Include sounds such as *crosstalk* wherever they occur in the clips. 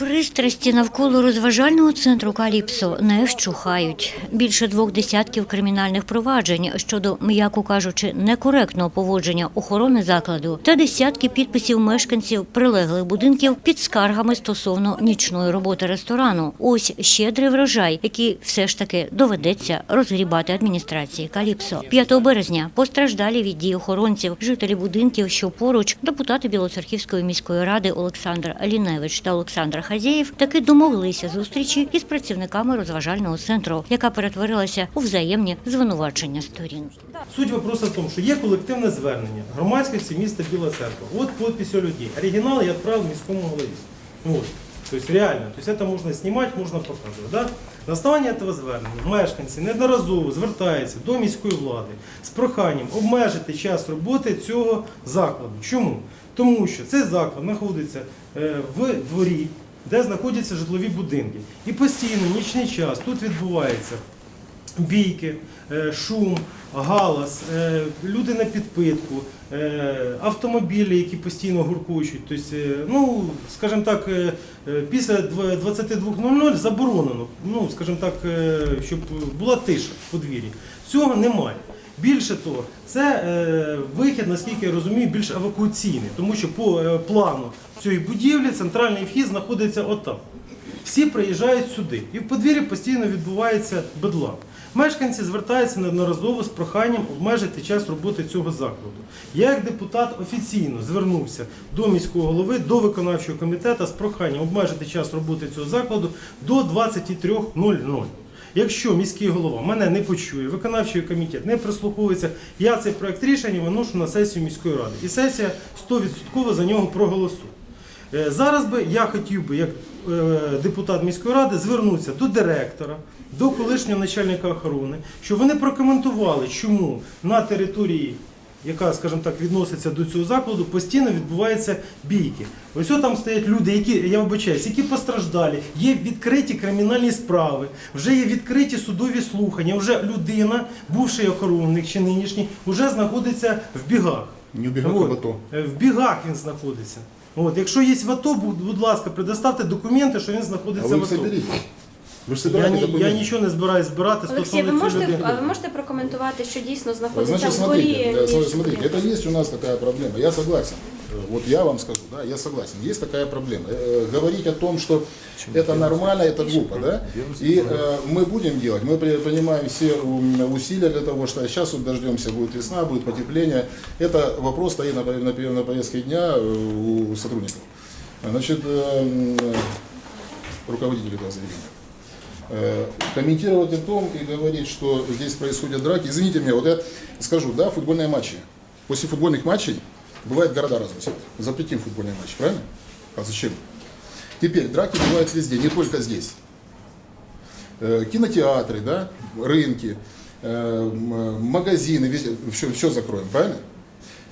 Пристрасті навколо розважального центру Каліпсо не вщухають. Більше двох десятків кримінальних проваджень щодо, м'яко кажучи, некоректного поводження охорони закладу та десятки підписів мешканців прилеглих будинків під скаргами стосовно нічної роботи ресторану. Ось щедрий врожай, який все ж таки доведеться розгрібати адміністрації Каліпсо. 5 березня постраждалі від дій охоронців, жителі будинків, що поруч, депутати Білоцерківської міської ради Олександр Аліневич та Олександр Хазєєв таки домоглися зустрічі із працівниками розважального центру, яка перетворилася у взаємні звинувачення сторін. Суть вопроса в тому, що є колективне звернення громадськості міста Біла Церква. От підписи у людей. Оригінал я відправив міському голові. Вот. То есть реально, то есть это можна знімати, можна показувати. Да? На основанні цього звернення мешканці неодноразово звертаються до міської влади з проханням обмежити час роботи цього закладу. Чому? Тому що цей заклад знаходиться е, в дворі, де знаходяться житлові будинки. І постійно, нічний час тут відбувається бійки, е, шум, галас, е, люди на підпитку, е, автомобілі, які постійно гуркочуть. Тобто, ну, скажімо так, після 22.00 заборонено, ну, скажімо так, щоб була тиша в подвір'ї. Цього немає. Більше того, це е, вихід, наскільки я розумію, більш евакуаційний, тому що по е, плану цієї будівлі центральний вхід знаходиться отам. Всі приїжджають сюди, і в подвір'ї постійно відбувається бедлам. Мешканці звертаються неодноразово з проханням обмежити час роботи цього закладу. Я, як депутат, офіційно звернувся до міського голови, до виконавчого комітету з проханням обмежити час роботи цього закладу до 23.00. Якщо міський голова мене не почує, виконавчий комітет не прислуховується, я цей проект рішення виношу на сесію міської ради. І сесія 100% за нього проголосує. Е, Зараз би я хотів би, як е, депутат міської ради, звернутися до директора, до колишнього начальника охорони, щоб вони прокоментували, чому на території, яка, скажімо так, відноситься до цього закладу, постійно відбуваються бійки. Ось там стоять люди, які, я вибачаюсь, які постраждалі, є відкриті кримінальні справи, вже є відкриті судові слухання, вже людина, бувший охоронник чи нинішній, вже знаходиться в бігах. Не в бігах, а в АТО. Е, В бігах він знаходиться. От, якщо є в АТО, будь, ласка, предоставте документи, що він А знаходиться в АТО. соберите. Вы же Я, собираете ні, я документы. нічого не збираюсь збирати Олексій, ви стосовно цієї можете, людини. а ви можете прокоментувати, що дійсно знаходиться Значит, в дворі? смотрите, да, між смотрите, будинками? это есть у нас такая проблема. Я согласен. Э, Вот я вам скажу, да, я согласен. Есть такая проблема. Э, Говорить о том, что это нормально, это глупо, да? И э, мы будем делать, мы при- принимаем все м, усилия для того, что сейчас вот дождемся, будет весна, будет потепление. Это вопрос стоит на, пов- на, пов- на повестке дня э, у сотрудников. Значит, э, м, руководитель этого заведения. Э, комментировать о том и говорить, что здесь происходят драки. Извините меня, вот я скажу, да, футбольные матчи. После футбольных матчей бывает города разносят. Запретим футбольные матчи, правильно? А зачем? Теперь драки бывают везде, не только здесь. Э, кинотеатры, да, рынки, э, магазины, везде, все, все закроем, правильно?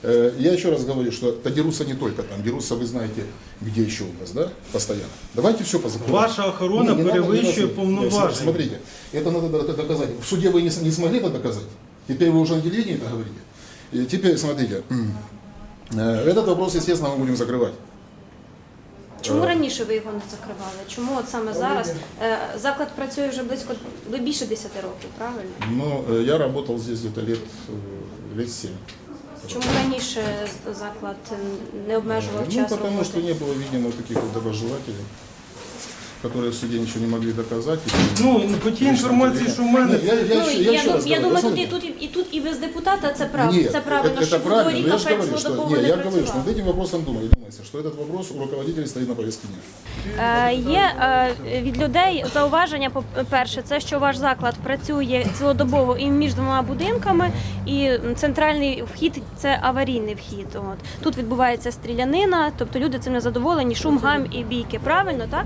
Э, Я еще раз говорю, что то дерутся не только там, дерутся, вы знаете, где еще у нас, да, постоянно. Давайте все позакроем. Ваша охорона Не, не надо, не перевищує надо. повноваження. Смотрите, это надо до- доказать. В суде вы не, с- не смогли это доказать. Теперь вы уже на телевидении это говорите. И теперь, смотрите, э, этот вопрос, естественно, мы будем закрывать. Чому раніше ви його не закривали? Чому от саме зараз? Е, Заклад працює вже близько ви більше 10 років, правильно? Но э, я работал здесь где-то лет, э, лет 7. Чому раніше заклад не обмежував Ну, час потому что роботи? не было, видимо, таких вот доброжелателей, которые в суде ничего не могли доказать. И- Ну, по тій інформації, що в мене, Нет, я, я, Ну, еще, я я, еще дум- раз я говорю, думаю, тут і, смотрите. тут, і, і тут і без депутата це прав, Нет, це правильно, это, щоб это правильно, дворі но я же кафе говорю, что, цілодобово не, не я говорю, что працював. над этим вопросом думаю, думается, что этот вопрос у руководителей стоит на повестке дня. Е, Є е, від людей зауваження. по- Перше, це що ваш заклад працює цілодобово і між двома будинками, і м, центральний вхід це аварійний вхід. От тут відбувається стрілянина, тобто люди цим не задоволені, шум, гам і бійки. Правильно, так?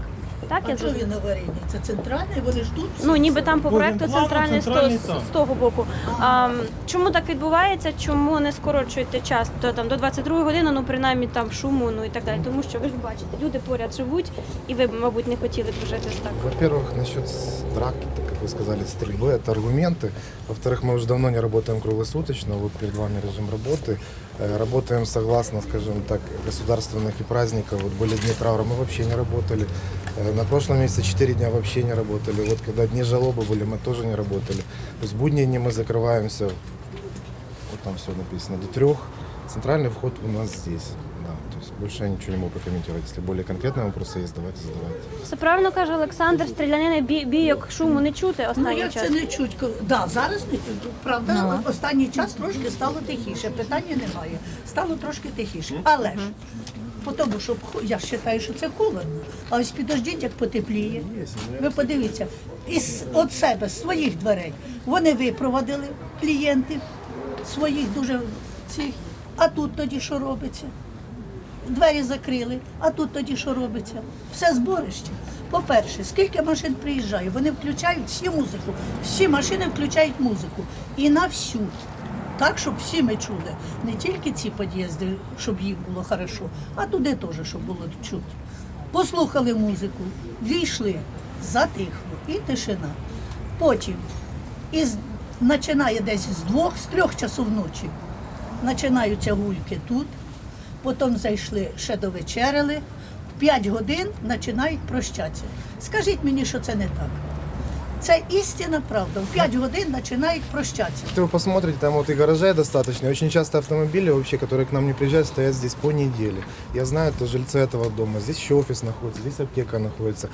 Так, я А чого зрозуміла? він аварійний? Це центральний, вони ж тут. всі. Ну, ніби там по По проекту генплану центральний, з, центральний з, там. з того боку. А, м, чому так відбувається? Чому не скорочуєте час до там до 22 години, ну принаймні там шуму, ну і так далі. Тому що ви ж бачите, люди поряд живуть, і ви, мабуть, не хотіли б жити так. Во-первых, насчет с- драки, так как вы сказали, стрельбы, это аргументы. Во-вторых, мы уже давно не работаем круглосуточно, вот перед вами режим работы. Э, Работаем согласно, скажем так, государственных и праздников. Вот были дни траура, мы вообще не работали. Э, На прошлом месяце 4 дня вообще не работали. Вот когда дни жалобы были, мы тоже не работали. То есть в будние дни мы закрываемся, вот там все написано, до трех. Центральный вход у нас здесь. Да, то есть больше я ничего не могу прокомментировать. Если более конкретные вопросы есть, давайте задавайте. Все правильно каже Олександр, стрілянини бій- бійок, шуму не чути Ну останній як час. це не чуть? коли- Да, зараз не чуть. Правда, останній час трошки стало тихіше. Питання немає. Стало трошки тихіше. Але ж по тому, що я вважаю, що це холодно. А ось підождіть, як потепліє. Ви подивіться, із от себе, з своїх дверей. Вони випровадили клієнтів своїх дуже цих. А тут тоді що робиться? Двері закрили, а тут тоді що робиться? Все зборище. По-перше, скільки машин приїжджає, вони включають всі музику, всі машини включають музику. І на всю. Так, щоб всі ми чули. Не тільки ці під'їзди, щоб їм було хорошо, а туди теж, щоб було чути. Послухали музику, війшли, затихло і тишина. Потім із, починає десь з двох, з трьох часов ночі. Починаються гульки тут, потім зайшли ще довечеряли, в 5 годин починають прощатися. Скажіть мені, що це не так. Це істинна правда. В 5 годин починають прощатися. Если вы посмотрите, там вот и гаражей достаточно. Очень часто автомобили вообще, которые к нам не приезжают, стоят здесь по неделе. Я знаю, это жильцы этого дома. Здесь еще офис находится, здесь аптека находится.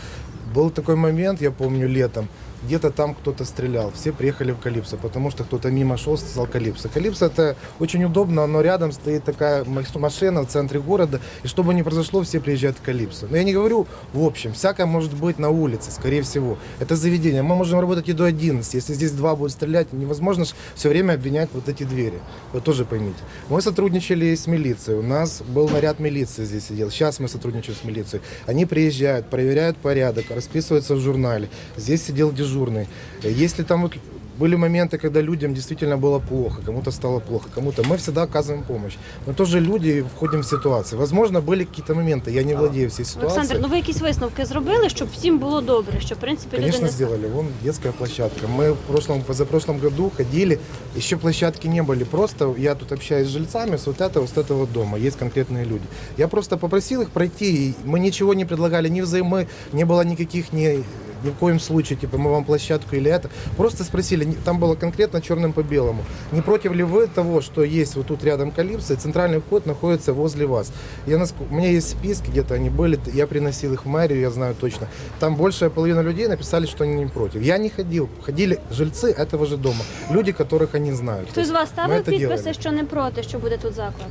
Был такой момент, я помню, летом, где-то там кто-то стрелял. Все приехали в Калипсо, потому что кто-то мимо шел, сказал Калипсо. Калипсо это очень удобно, но рядом стоит такая маш- машина в центре города, и что бы ни произошло, все приезжают в Калипсо. Но я не говорю в общем, всякое может быть на улице, скорее всего. Это заведение. Мы можем работать и до 11. Если здесь два будут стрелять, невозможно все время обвинять вот эти двери. Вы тоже поймите. Мы сотрудничали с милицией. У нас был наряд милиции здесь сидел. Сейчас мы сотрудничаем с милицией. Они приезжают, проверяют порядок, расписываются в журнале. Здесь сидел дежурный. Если там вот были моменты, когда людям действительно было плохо, кому-то стало плохо, кому-то. Мы всегда оказываем помощь. Мы тоже люди и входим в ситуации. Возможно, были какие-то моменты, я не владею всей ситуацией. Олександр, ну ви якісь висновки зробили, щоб всім було добре, щоб в принципі люди Конечно, не сделали. Вон детская площадка. Мы в прошлом, позапрошлом году ходили, еще площадки не были. Просто я тут общаюсь с жильцами с вот этого, с этого дома. Есть конкретные люди. Я просто попросил их пройти. и Мы ничего не предлагали, ни взаймы, не было никаких ни ни в коем случае, типа, мы вам площадку или это. Просто спросили, не- там было конкретно черным по белому. Не против ли вы того, что есть вот тут рядом Калипсо, и центральный вход находится возле вас? Я, наск- у меня есть списки, где-то они были, я приносил их в мэрию, я знаю точно. Там большая половина людей написали, что они не против. Я не ходил, ходили жильцы этого же дома, люди, которых они знают. То Хтось з есть вас мы ставив это підписи, делали. що не проти, що буде тут заклад?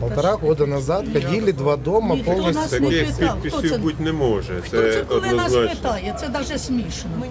Полтора года назад ходили два дома не Таких підписів бути не може. Це Це коли нас однозначно. питає? Це навіть смішно. Ми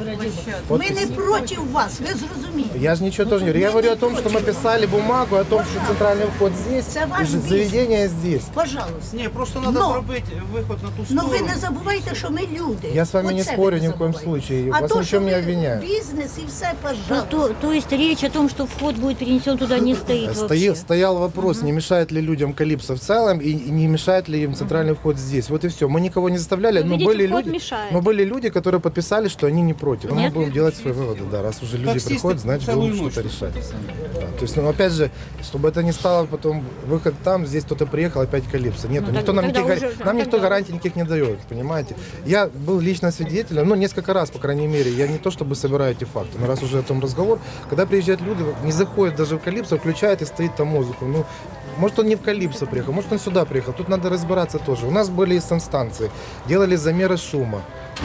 не проти Вот Ми не проти вас, ви зрозумієте. Я же ничего тоже не говорю. Я говорю о том, что мы писали бумагу о том, что центральный вход здесь, Это ваш и же- бизнес. заведение здесь. Пожалуйста. Ні, просто треба Но- зробити виход на ту Ну сторону. ви не забувайте, що ми люди. Я з вами не Оце ви спорю ні в коем забувайте. случае. А Вас то, нічого що не ви обвиняю. Бізнес і все, То, пожалуйста. то, то есть речь о том, что вход будет перенесен туда, не стоит Стои- вообще. стоял вопрос, не мешает ли людям Калипсо в целом и, и не мешает ли им центральный вход здесь. Вот и все. Мы никого не заставляли, Ну, но видите, были вход люди, мешает. но были люди, которые подписали, что они не против. Мы Нет? будем делать свои выводы, да. Раз уже люди Таксисты приходят, значит будем что-то решать. Да, То есть, ну, опять же, чтобы это не стало потом выход там, здесь кто-то приехал, опять Калипсо. Нет, Ну, никто так- нам, никаких, уже- нам никто гарантий никаких не дает, понимаете? Я был лично свидетелем, ну, несколько раз, по крайней мере. Я не то чтобы собираю эти факты, но раз уже о том разговор, когда приезжают люди, не заходят даже в Калипсо, включают и стоит там музыку. Ну, может, он не в Калипсо приехал, может, он сюда приехал. Тут надо разбираться тоже. У нас были и санстанции, делали замеры шума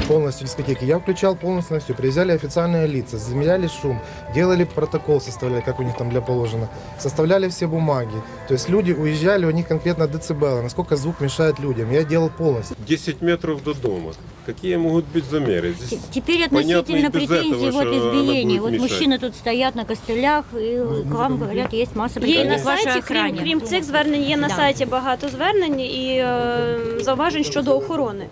полностью дискотеки. Я включал полностью на все. Приезжали официальные лица, замеряли шум, делали протокол, составляли, как у них там для положено, составляли все бумаги. То есть люди уезжали, у них конкретно децибелы, насколько звук мешает людям. Я делал полностью. 10 метров до дома. Какие могут быть замеры? Здесь Т- Теперь понятно относительно и без претензий этого, вот что она избиений. будет Вот мешать. мужчины тут стоят на костылях, и к вам говорят, есть масса Є і на претензий к вашей сайті, крім, охране. крім цих звернень, є на Да. сайті багато звернень і е, зауважень щодо охорони.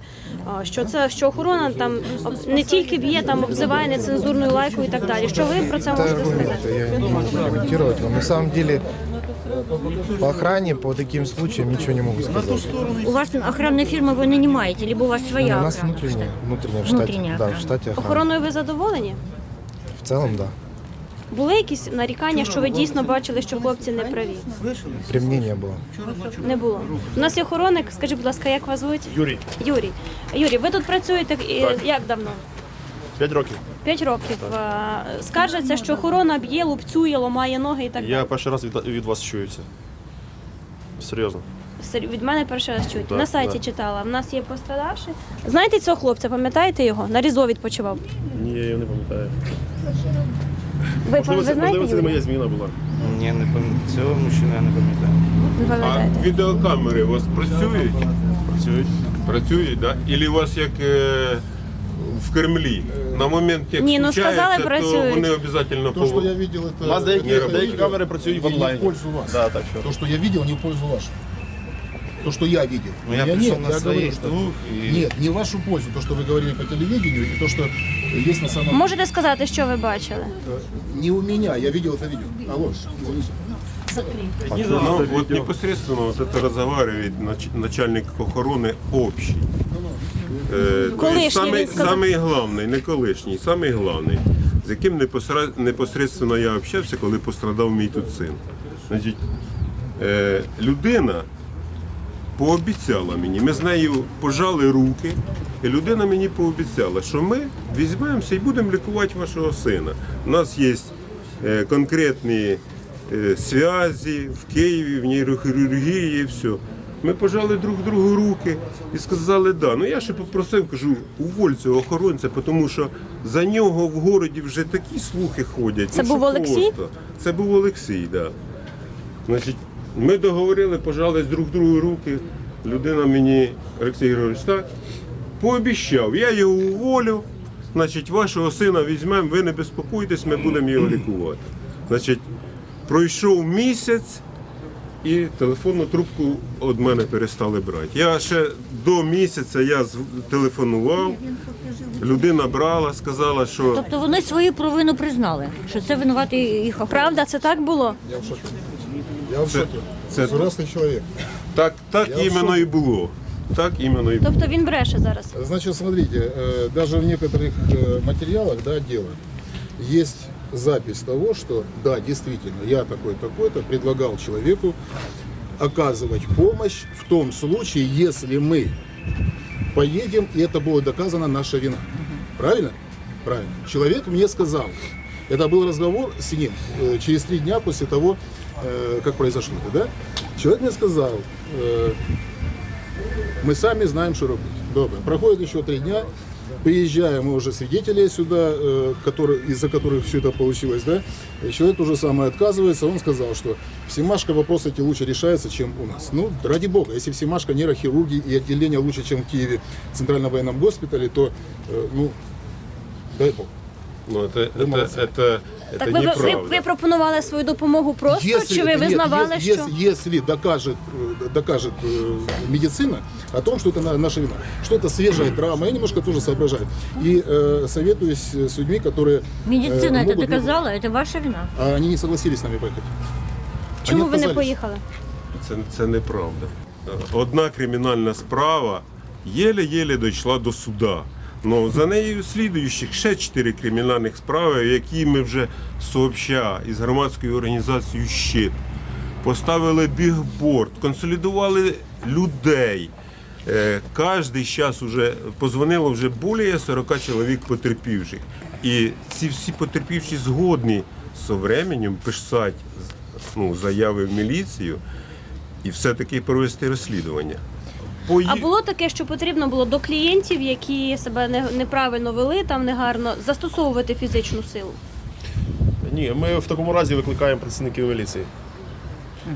що це що охорона там не тільки б'є, там обзиває нецензурною лайкою і так далі. Що ви про це можете сказати? я не могу комментировать. Но на самом деле по охране, по таким случаям ничего не могу сказать. У вас охоронної фірми ви не маєте, либо у вас У своя нас охрана? внутренняя, внутренняя в штате. Внутренняя Да, в охрана. штате охрана. Охороною ви задоволені? В целом, да. Були якісь нарікання, що ви дійсно бачили, що хлопці не праві? При мне не було. У нас є охоронник. Скажіть, будь ласка, як вас звуть? Юрій, Юрій. Юрій, ви тут працюєте і- як давно? 5 років. П'ять років. Е, Скаржаться, що охорона б'є, лупцює, ламає ноги і так далі. Я перший раз від, від вас чую це. Серйозно. Сер- Від мене перший раз чують. Так, На сайті так. читала. В нас є пострадавший. Знаєте цього хлопця, пам'ятаєте його? На Різо відпочивав. Ні, я його не пам'ятаю. Ви, Можливо, ви це, знаєте можливо, це не моя зміна була. Ні, не пам'ятаю. Цього мужчину я не пам'ятаю. Не А пам'ятаєте. відеокамери у вас працюють? Працюють. Працюють, да? Или у вас як е, в Кремлі? На момент, як Ні, ну, включається, сказали, то працюють. вони обов'язково То, что я видел, это... У нас деякі, это деякі камери працюють в не в онлайні. пользу вас. Да, так що. То, что я видел, не в пользу вашу То, что я видел. Ну, я нет, пришел на я своих говорю, что... двух и... Нет, не в вашу пользу. То, что вы говорили по телевидению, и то, что есть на самом Можете сказати, що ви бачили? Не у меня, я видел это видео. Алло, извините. Ну, вот непосредственно вот это разговаривает нач- начальник охорони общий. Е, то Колишній, есть самий, він сказав. самий главний, не колишній, самий главний, з яким непосра- непосредственно я общався, коли пострадав мій тут син. Значить, е, людина пообіцяла мені, ми з нею пожали руки, і людина мені пообіцяла, що ми візьмемося і будемо лікувати вашого сина. У нас є е, конкретні е, зв'язі в Києві, в нейрохірургії і все. Ми пожали друг другу руки і сказали да. Ну я ще попросив, кажу, уволь цього охоронця, тому що за нього в городі вже такі слухи ходять. Це ну, був Олексій? просто. Це був Олексій, так. Да. Значить, ми договорили, пожали друг другу руки. Людина мені, Олексій Григорович, так, пообіцяв, я його уволю, значить, вашого сина візьмемо, ви не безпокойтесь, ми будемо його лікувати. Значить, пройшов місяць і телефонну трубку від мене перестали брати. Я ще до місяця я телефонував, людина брала, сказала, що Тобто вони свою провину признали, що це винувати їх. Правда, це так було? Я в шоке. Я в шоке. це Ужасный человек. так, так Я в іменно шокі. і було. Так іменно і було. Тобто він бреше зараз. Значит, смотрите, э, даже в некоторых э, материалах, да, дела, есть запись того, что, да, действительно, я такой-такой-то предлагал человеку оказывать помощь в том случае, если мы поедем, и это будет доказана наша вина. Правильно? Правильно. Человек мне сказал, это был разговор с ним э, через три дня после того, э, как произошло это, да? Человек мне сказал, э, мы сами знаем, что робить. Добре. Проходит еще три дня, приезжаем, мы уже свидетели сюда, которые, из-за которых все это получилось, да? И человек то же самое отказывается, он сказал, что в Семашко вопросы эти лучше решаются, чем у нас. Ну, ради бога, если в Семашко нейрохирургии и отделение лучше, чем в Киеве, в Центральном военном госпитале, то, ну, дай бог. Ну, это, это, молодцы. это, это Так ви, ви, ви, неправда. ви пропонували свою допомогу просто, чи ви нет, визнавали, если, що если, если докажет, э, докажет э, медицина о том, что это на- наша вина, что это свежая травма, я немножко тоже соображаю. И э, советуюсь с людьми, которые... э, Медицина це могут- доказала, це ваша вина. А они не согласились с нами поехать. чому Они ви не отказались. поїхали? Це, це неправда. Одна кримінальна справа єле-єле дійшла до суда. Ну, за нею слідуючих ще чотири кримінальних справи, які ми вже сообща із громадською організацією «Щит» поставили бігборд, консолідували людей. Е, Кожний час уже позвонило вже більше 40 чоловік потерпівших. І ці всі потерпівші згодні з временем писати ну, заяви в міліцію і все-таки провести розслідування. Пої- А було таке, що потрібно було до клієнтів, які себе не- неправильно вели, там негарно, застосовувати фізичну силу. Ні, ми в такому разі викликаємо працівників міліції.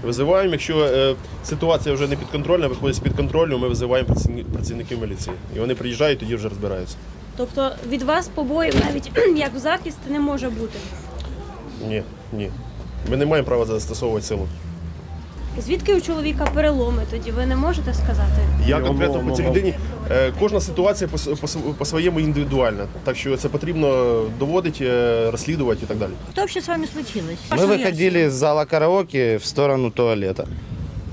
Визиваємо, якщо е, ситуація вже не підконтрольна, виходить з під контролю, ми визиваємо працівні- працівників міліції. І вони приїжджають, тоді вже розбираються. Тобто від вас побоїв навіть *clears throat* як в захист не може бути. Ні, ні. Ми не маємо права застосовувати силу. Звідки у чоловіка переломи тоді? Ви не можете сказати? Я конкретно по цій людині. е, Кожна ситуація по, с- по, с- по своєму індивідуальна. Так що це потрібно доводити, е, розслідувати і так далі. Що взагалі з вами случилось? Мы выходили из зала караоке в сторону туалета.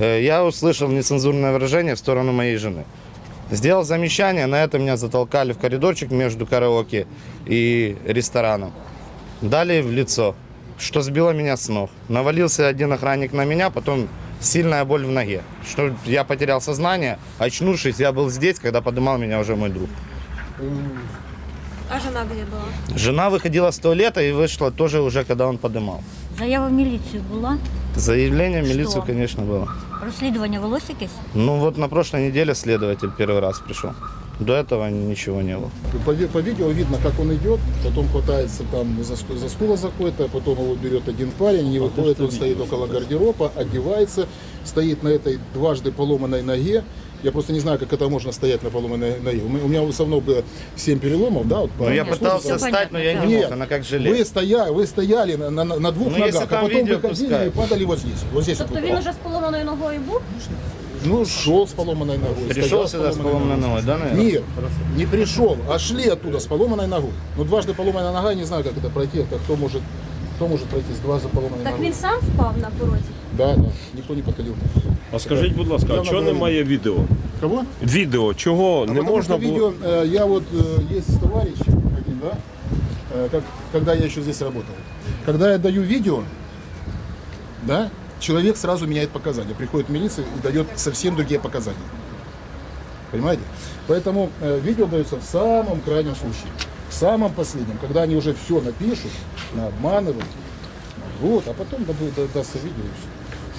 Э, Я услышал нецензурное выражение в сторону моей жены. Сделал замечание, на это меня затолкали в коридорчик между караоке и рестораном. Дали в лицо, что сбило меня с ног. Навалился один охранник на меня, потом сильная боль в ноге. Что я потерял сознание, очнувшись, я был здесь, когда поднимал меня уже мой друг. А жена де була? Жена выходила с туалета и вышла тоже уже, когда он подымал. Заява в міліцію була? Заявление в милицию, Что? конечно, было. Розслідування велось якесь? Ну вот на прошлой неделе следователь первый раз пришел. До этого ничего не было. По, по видео видно, как он идет, потом хватается там за, за стула за какой-то, потом его берет один парень, не выходит, он стоит около гардероба, одевается, стоит на этой дважды поломанной ноге. Я просто не знаю, как это можно стоять на поломанной ноге. У меня, у меня в основном было 7 переломов, да, вот Ну я Понятно. пытался встать, но я не Нет, мог, она как Вы желе. стояли, вы стояли на, на, на двух Ну, если ногах, а там потом видео выходили и падали вот здесь. Вот здесь Тобто вот він упал. уже з поломаною ногою був? Ну, шел с поломанной ногой. Пришел стоял сюда с поломанной ногой, да, наверное? Нет, не пришел, а шли оттуда с поломанной ногой. Ну, дважды поломанная нога, я не знаю, как это пройти, это кто может, кто может пройти с дважды поломанной Так ногой. він сам впав на порозі? Да, да, никто не подходил. А скажіть, будь ласка, а Явно чого говорили. немає відео? Кого? Відео, чого А не потому можна что було. видео, э, я вот, э, есть товарищ один, да, э, как, когда я еще здесь работал. Когда я даю видео, да, человек сразу меняет показания. Приходит в милицию и дает совсем другие показания. Понимаете? Поэтому э, видео дается в самом крайнем случае. В самом последнем, когда они уже все напишут, обманывают, вот, а потом да- да- дастся видео и все.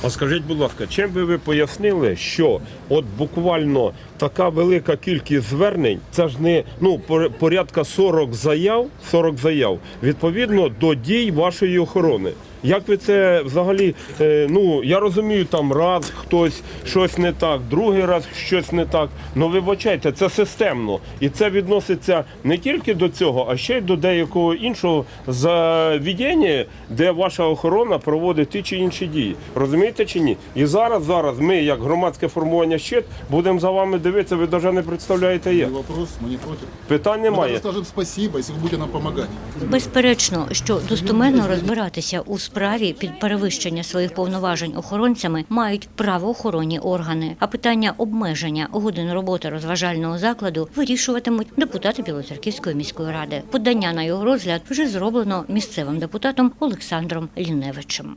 А скажіть, будь ласка, чим би ви пояснили, що от буквально така велика кількість звернень, це ж не ну пор- порядка 40 заяв, 40 заяв відповідно до дій вашої охорони. Як ви це взагалі? е, ну я розумію, там раз хтось щось не так, другий раз щось не так. Ну вибачайте, це системно, і це відноситься не тільки до цього, а ще й до деякого іншого заведення, де ваша охорона проводить ті чи інші дії. Розумієте чи ні? І зараз, зараз ми, як громадське формування щит, будемо за вами дивитися. Ви навіть не представляєте як. Не вопрос, мы не против. Питань Мы немає. даже скажем спасибо, если вы будете нам помогать. Безперечно, що достоменно розбиратися у справі під перевищення своїх повноважень охоронцями мають правоохоронні органи. А питання обмеження годин роботи розважального закладу вирішуватимуть депутати Білоцерківської міської ради. Подання на його розгляд вже зроблено місцевим депутатом Олександром Ліневичем.